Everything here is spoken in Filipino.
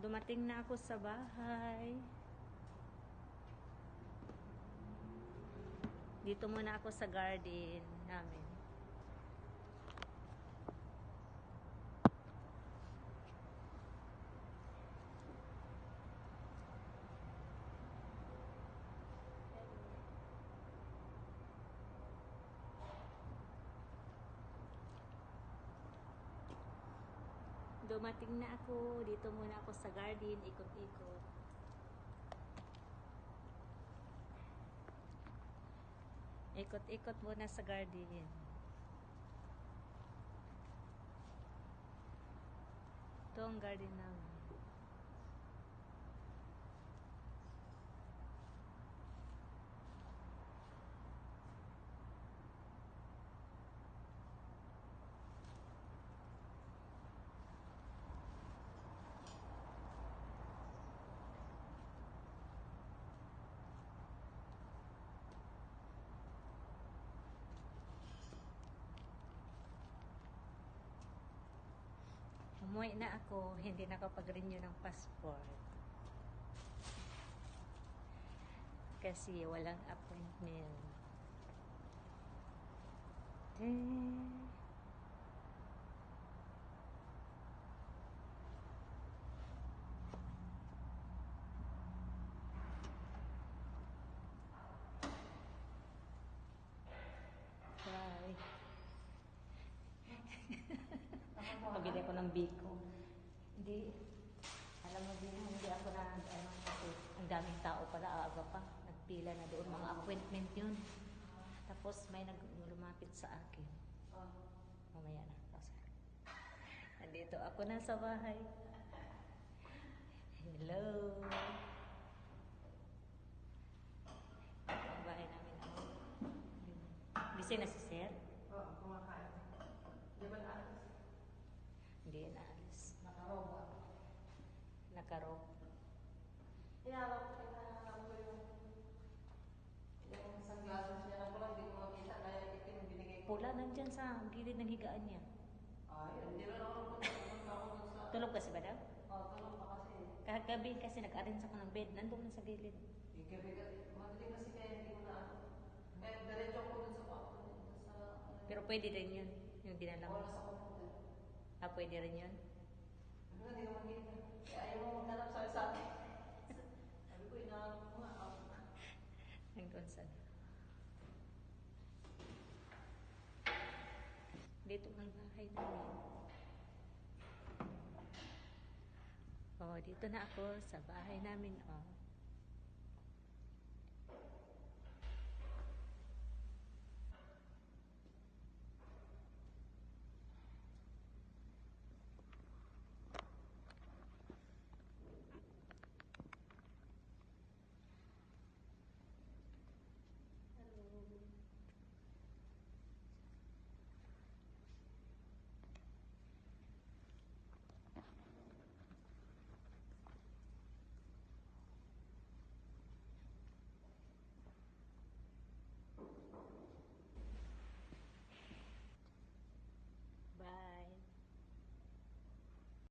Dumating na ako sa bahay. Dito muna ako sa garden namin. Dumating na ako. Dito muna ako sa garden. Ikot-ikot. Ikot-ikot muna sa garden. Ito ang garden namin. Umuwi na ako, hindi nakapag-renew ng passport. Kasi walang appointment. Eh. Ng biko. Hindi. Alam mo din, hindi ako na, ano, kasi ang daming tao pala, aga pa. Nagpila na doon, mga appointment yun. Tapos may nag lumapit sa akin. Mamaya na. Tapos, Nandito ako na sa bahay. Hello. Bahay namin. ako. Busy na si Sir? Oo, kumakain. Di ba naalis? Hindi na alis. Nakaroba. Nakaro. Inarap ko, inarap ko yung yung sunglasses niya na pala, hindi ko makita kaya itim yung binigay ko. Pula nandyan sa gilid ng higaan niya. Ay, hindi rin ako ako sa... Tulog kasi ba daw? Oo, tulog pa kasi. Kagabi kasi nag-arrange ako ng bed. Nandun na sa gilid. Yung gabi kasi, madaling kasi kaya hindi ko na ano. Kaya diretso ko dun sa kwarto. Pero pwede rin yun. Yung dinala mo. Wala sa. Ah, pwede rin yun. Ano hindi ko makita. Kaya ayaw mo maghanap sa sa akin. Sabi ko, inaanap ko nga. Hanggang saan. Dito ang bahay namin. Oh, dito na ako sa bahay namin. Oh.